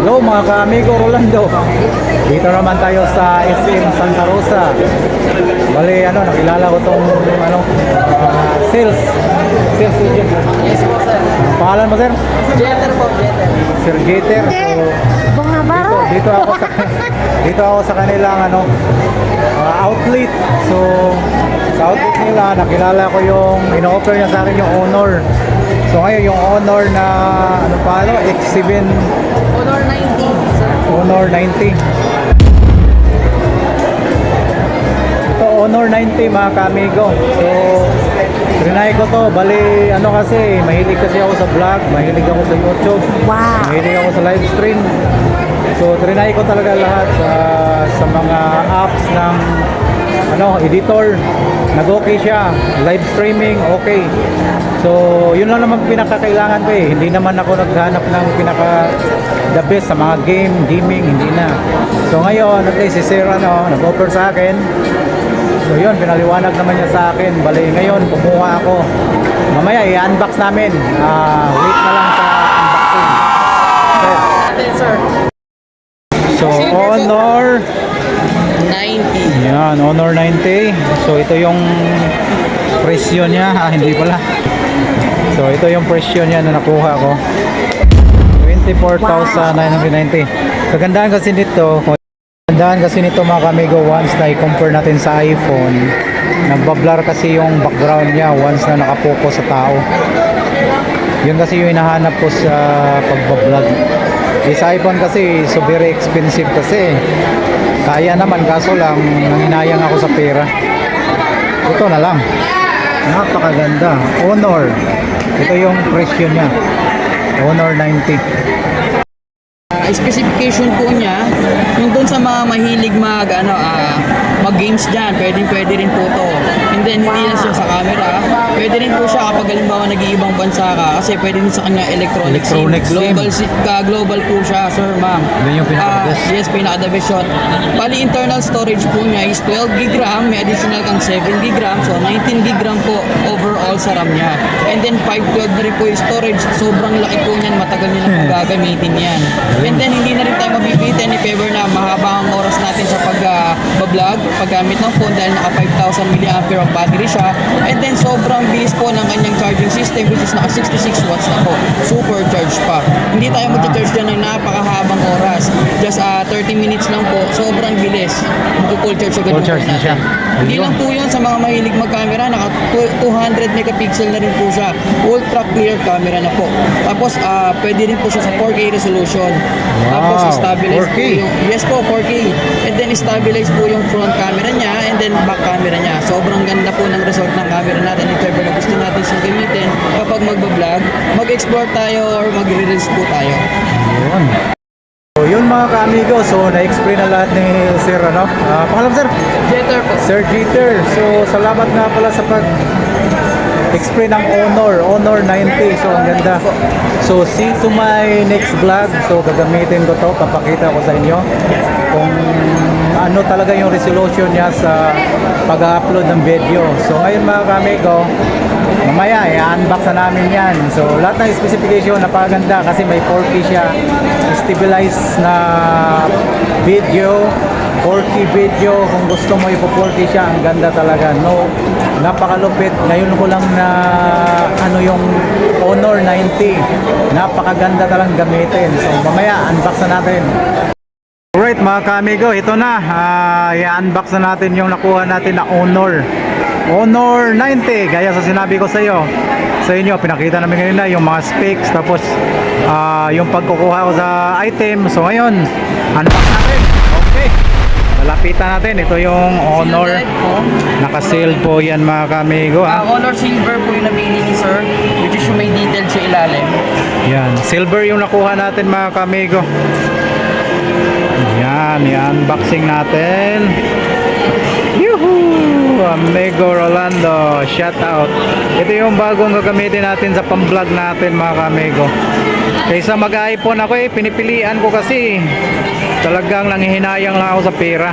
Hello mga ka-amigo Rolando. Dito naman tayo sa SM Santa Rosa. Bali ano, nakilala ko tong ano, ah, sales. Sales agent. Yes po, sir. Pangalan mo sir? Jeter po, Jeter. Sir Gator. So, dito, dito ako sa dito ako sa kanilang ano ah, outlet. So sa outlet nila nakilala ko yung ino-offer niya sa akin yung Honor. So ngayon yung Honor na ano pa ano X7 Honor 90, sir. Honor 90. Ito Honor 90 mga kamigo. So trinay ko to. Bali ano kasi mahilig kasi ako sa vlog, mahilig ako sa YouTube. Wow. Mahilig ako sa live stream. So trinay ko talaga lahat sa sa mga apps ng ano, editor. Nag-okay siya. Live streaming, okay. So, yun lang naman pinakakailangan ko eh. Hindi naman ako naghanap ng pinaka the best sa mga game, gaming, hindi na. So ngayon, at least si Sir ano, nag-offer sa akin. So yun, pinaliwanag naman niya sa akin. Bali, ngayon, kumuha ako. Mamaya, i-unbox namin. Ah, wait na lang sa unboxing. Okay. So, Honor. 90. Yan, Honor 90. So, ito yung presyo niya. Ah, hindi pala. So, ito yung presyo niya na nakuha ko. 24,990. Kagandahan kasi nito, kagandahan kasi nito mga kamigo, once na i-compare natin sa iPhone, nagbablur kasi yung background niya once na nakapokus sa tao. Yun kasi yung hinahanap ko sa pagbablog. Eh, sa iPhone kasi, so very expensive kasi. Kaya naman, kaso lang, nanginayang ako sa pera. Ito na lang. Napakaganda. Honor. Ito yung presyo niya. Honor 90. Ah, specification po niya, yung doon sa mga mahilig mag, ano, ah, mag-games dyan, pwede, pwede rin po to. And then, hindi lang siya sa camera. Pwede rin po siya kapag halimbawa nag-iibang bansa ka, kasi pwede rin sa kanya electronic, Electronic SIM. Global, si- ka- global po siya, sir, ma'am. Yun yung pinaka-best. Ah, yes, pinaka-the best shot. Bali, internal storage po niya is 12 gig RAM, may additional kang 7 gig RAM, so 19 gig RAM po overall sa RAM niya. And then 512 na rin po yung storage, sobrang laki po niyan, matagal niyo na po gagamitin yan. And then hindi na rin tayo mabibitin if ever na mahaba ang oras natin sa pag-vlog, paggamit ng phone dahil naka 5,000 mAh ang battery siya. And then sobrang bilis po ng kanyang charging system which is naka 66 watts na po. Super charge pa. Hindi tayo mag-charge dyan ng napakahabang oras. Just ah, 30 minutes lang po. Sobrang bilis. Mag-full charge agad Full charge na siya. Hindi lang po yun sa mga mahilig mag-camera. Naka 200 megapixel na rin po siya. Ultra clear camera na po. Tapos ah, pwede rin po siya sa 4K resolution. Tapos Wow, stabilize 4K. po yung Yes po, 4K. And then stabilize po yung front camera niya and then back camera niya. Sobrang ganda po ng result ng camera natin. If ever na gusto natin siyang gamitin kapag magbablog, mag-explore tayo or mag-release po tayo. Yun. So, yun mga ka-amigo. So, na-explain na lahat ni Sir, ano? Ah, pangalan Sir? Jeter po. Sir Jeter. So, salamat nga pala sa pag explain ng Honor, Honor 90. So, ang ganda. So, see to my next vlog. So, gagamitin ko to, papakita ko sa inyo kung ano talaga yung resolution niya sa pag-upload ng video. So, ngayon mga kamigo, mamaya, i-unbox na namin yan. So, lahat ng specification, napaganda kasi may 4K siya. Stabilized na video, 4K video. Kung gusto mo ipo 4K siya, ang ganda talaga. No, napakalupit. Ngayon ko lang na ano yung Honor 90. Napakaganda talagang gamitin. So, mamaya, unbox na natin. Mga kamigo, ito na. Ah, i-unbox na natin yung nakuha natin na Honor. Honor 90, gaya sa sinabi ko sa iyo. Sa inyo, pinakita namin ngayon na yung mga specs, tapos ah, yung pagkukuha ko sa item. So ngayon, unbox natin. Okay. Malapitan natin. Ito yung Honor. Sealed po. Yan mga kamigo. Ha? Honor Silver po yung nabili ni Sir, which is yung may detail sa ilalim. Yan. Silver yung nakuha natin mga kamigo. Yan. I-unboxing natin. Yuhu! Amigo Rolando. Shout out. Ito yung bagong gagamitin natin sa pang-vlog natin mga kamigo. Kaysa mag-iPhone ako eh, pinipilian ko kasi talagang nangihinayang lang ako sa pera.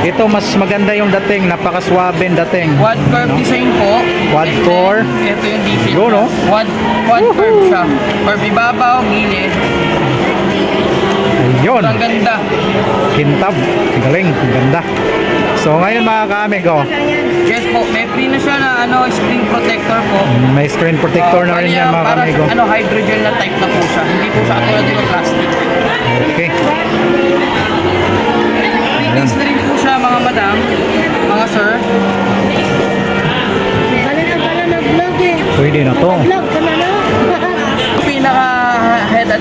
Ito mas maganda yung dating, napakaswabe yung dating. Quad curve design po. Quad And then, core. Ito yung detail. Yun, niya. oh. Quad, quad curve siya. Curve ibabaw, gilid. Yun. Sobrang ganda. Kintab. Galing. Ang Ganda. So ngayon mga kaamigo, Yes po, may free na siya na ano, screen protector po. may screen protector na rin Bali, yan ah, mga sa, ano, hydrogel na type na po siya. Hindi po siya katulad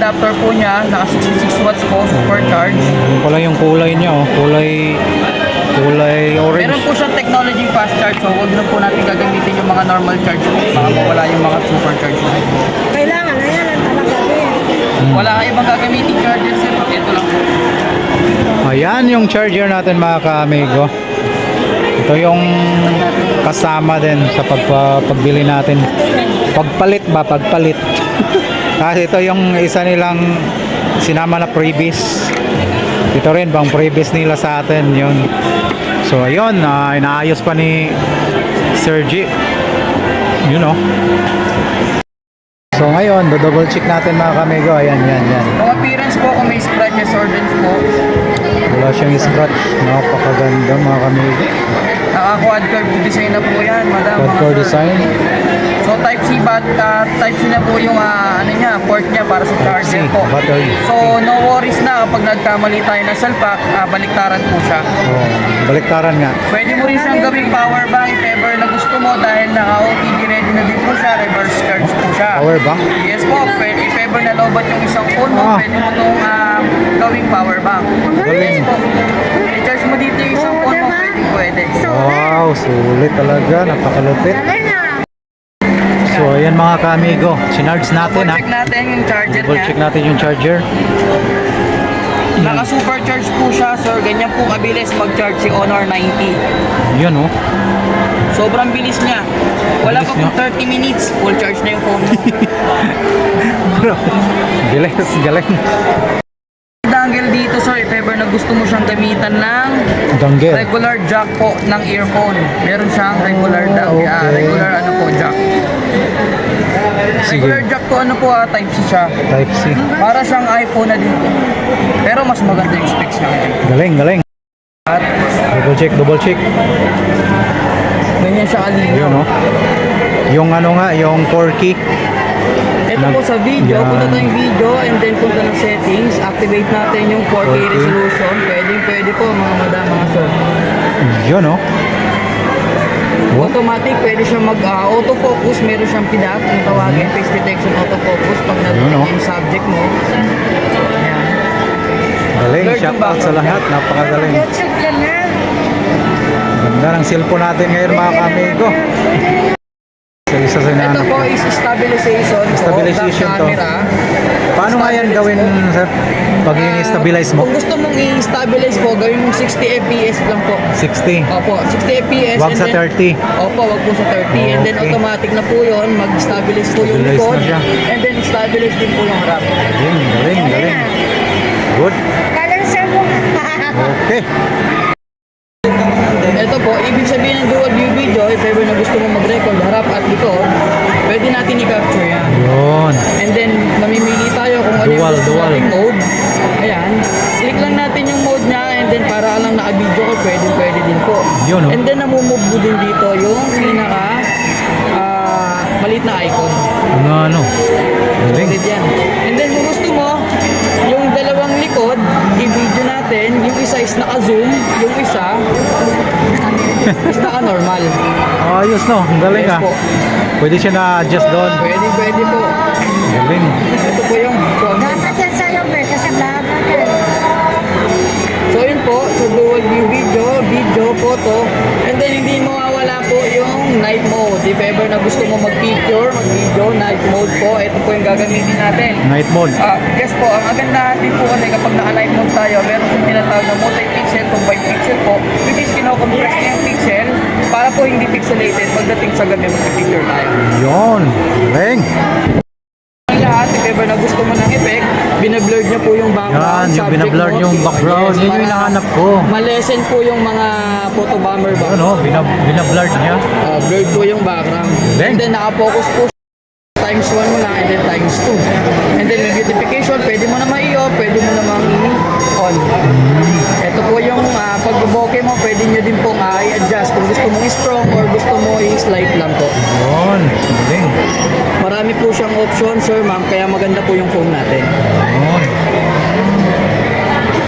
adapter po niya, naka 66 watts po, supercharged. Yung pala yung kulay niya oh. Kulay kulay Meron orange. po siyang technology fast charge, so huwag na po natin gagamitin yung mga normal charge po. Baka mawala yung mga supercharge po. Kailangan na yan ang talaga eh. Wala kayo ibang gagamitin charger sir, ito lang po. Ayan yung charger natin mga kaamigo. Ito yung kasama din sa pagpa, pagbili natin. Pagpalit ba? Pagpalit. Kasi ito yung isa nilang sinama na previous. Ito rin bang previous nila sa atin yun. So ayun, ah, inaayos pa ni Sergi. You know. So ngayon, do-double check natin mga kamigo. Ayan, yan, yan. Kung appearance po, kung may scratches or dents po, Wala siyang scratch. Napakaganda mga kamigo. naka-quad curve design na po yan, madam. Quad sir. design. So type C bat ah, type C na po yung ah, ano niya, port niya para sa charger po. battery. So no worries na kapag nagkamali tayo ng salpak, ah, baliktaran po siya. Oh, baliktaran nga. Pwede mo rin siyang gawing power bank if ever na gusto mo dahil naka-OTG ready na din po siya, reverse charge po siya. Power bank? Yes po, pwede, if ever na lobat yung isang phone mo, Ah. pwede mo itong ah, gawing power bank. Galing. Yes po. I-charge mo dito yung isang phone mo, diba? pwede pwede. Wow, sulit talaga. Napakalupit. Ayan mga kamigo. Sinarge natin ha. check natin yung charger Double niya. check natin yung charger. Naka-supercharge po siya, sir. Ganyan po kabilis mag-charge si Honor 90. Yun oh. Sobrang bilis niya. Wala Bilis pa pong 30 minutes, full charge na yung phone mo. Bilis, galing. Dangle dito, sir, if ever na gusto mo siyang gamitan ng Danggel. regular jack po ng earphone. Meron siyang regular, da- okay. ah, regular ano po, jack. Regular Sige. jack po, ano po, ah, type C siya. Type C. Para siyang iPhone na din po. Pero mas maganda yung specs niya. Galing, galing. At Double check, double check. ganyan siya kalinaw. Yun oh. Yung ano nga, yung porky. Ito po sa video, Yan. punta tayong video and then punta ng settings, activate natin yung 4K 4K. resolution. Pwede, pwede po mga madam, mga sir. Yun oh. Automatic, pwede siya mag ah, autofocus, meron siyang PDAF, kung tawagin, face detection autofocus pag nag Yun, oh. yung subject mo. Ayan. Galing. Lord, Shout yung out sa lahat. Napakagaling. Ganda ng cellphone natin ngayon mga kamigo. So, isa sa Ito po is stabilization. po, Stabilization to. camera. Paano nga yan gawin sir? Pag Ah, i-stabilize mo? Kung gusto mong i-stabilize po, gawin mong 60 FPS lang po. 60. Opo, 60 FPS. Wag and sa then- 30. Opo, wag po sa 30. And then Okay. automatic na po yun, mag-stabilize po yung Stabilize likod. na siya. And then stabilize din po yung harap. Galing, galing, galing. Good. Sir mo. Okay. Ito po, ibig sabihin ng dual view video, if ever na gusto mo mag-record harap at likod, pwede natin i-capture yan. Yun. And then, mamimili tayo kung ano Dual, yung gusto dual. nating mode. Ayan. Click lang natin yung mode niya and then para lang naka-video ko, pwede, pwede din po. Yun, oh. And then, namumove mo din dito yung pinaka ah, maliit na icon. Ano ano? Galing. Yan. And then, kung gusto mo, dalawang likod, i-video natin, yung isa is naka-zoom, yung isa is naka-normal. Ayos no. Ang galing Yes ah. po. Pwede siya na-adjust doon. Pwede, pwede po. Galing. Ito po yung front. Dapat yan sa'yo, Ber, kasi vlog ka. So yun po, sa dual view video, video, photo, and then hindi po yung night mode. If ever na gusto mo mag-picture, mag-video, night mode po, ito po yung gagamitin natin. Night mode. Ah, yes po, ang maganda din po kasi kapag naka-night mode tayo, meron yung tinatawag na multi-pixel by pixel po, which is kinocompress niya yung pixel para po hindi pixelated pagdating sa gabi mag-picture tayo. Yun. Galing. Lahat, if ever na gusto mo ng effect, binablurred niya po yung background. Yan, yung subject binablur mo. yung background. Yun yung hinahanap ko. Malesen po yung mga photo bomber ba? Ano, binab binablurred niya. Uh, blurred po yung background. Then? And then nakapokus po times 1 mo lang and then times 2. And then yung beautification, pwede mo naman i-off, pwede mo naman light option, sir, ma'am, kaya maganda po yung phone natin.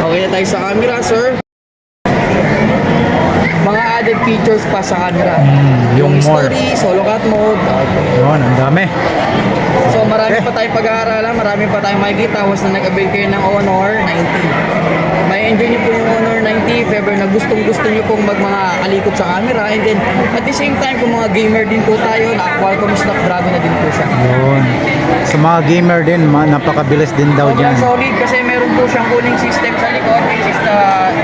Okay na tayo sa camera, sir. Mga added features pa sa camera. Mm, yung more. story, solo cut mode. Yun, ang dami. Marami pa tayong pag-aaralan, marami pa tayong makikita once na nag-avail kayo ng Honor 90. May enjoy niyo po yung Honor 90 if ever na gustong gusto niyo pong mag mga alikot sa camera and then at the same time kung mga gamer din po tayo, na Qualcomm Snapdragon na din po siya. Yun. Sa mga gamer din, ma- napakabilis din daw Sobrang dyan. solid kasi meron po siyang cooling system sa likod which is the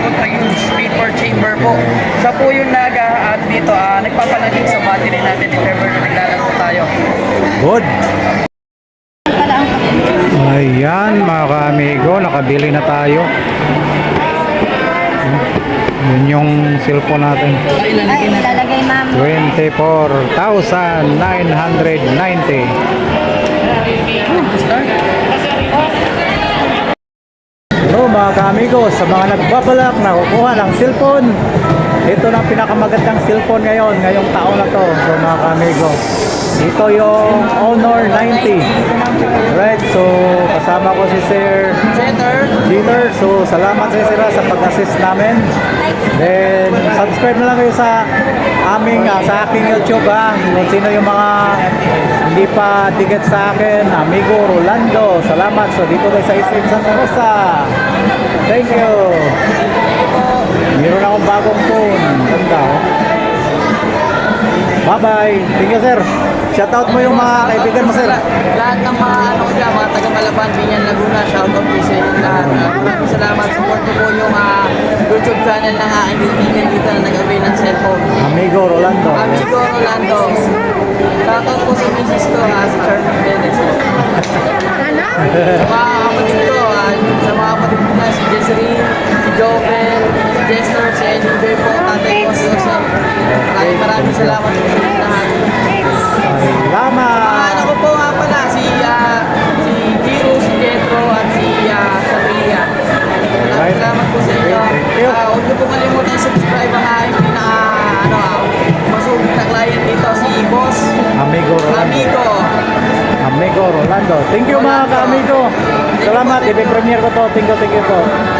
ultra-huge vapor chamber po. Siya po yung nag at dito ah, nagpapalaging sa battery natin if ever na naglalaro tayo. Good. Ayan mga ka-amigo, nakabili na tayo. Yun yung cellphone natin. Kailan Ay, lalagay ma'am. 24,990. Start? Hello mga ka-amigo, sa mga nagbabalak na kukuha ng cellphone, ito na ang pinakamagandang cellphone ngayon, ngayong taon na to. So mga ka-amigo, ito yung Honor 90. Right, so kasama ko si Sir. Jeter. So, salamat sa sila sa pag-assist namin. Then, subscribe na lang kayo sa aming, ah, sa aking YouTube ha. Kung sino yung mga hindi pa ticket sa akin, amigo Rolando. Salamat. So, dito tayo sa SM Santa Rosa. Thank you. Meron akong bagong phone. Ganda oh. Bye-bye. Thank you, sir. Shoutout mo yung mga kaibigan mo, sir. Lahat ng mga ano ko dyan, mga taga Malaban, Binyan, Laguna, shoutout po sa inyong lahat. Uh, maraming salamat. Support ko po yung ah, YouTube channel ng aking kaibigan dito na nag-avail ng cellphone. Amigo Rolando. Amigo Rolando. Shoutout po sa misis ko, ha, si Charmin Benes. Sa mga kapatid ko, ah, sa mga kapatid ko na, si Jesseline, si Jovel, si Jester, si Edwin po, tatay ko, si Jose. Maraming maraming salamat po sa lahat. Salamat. Thank you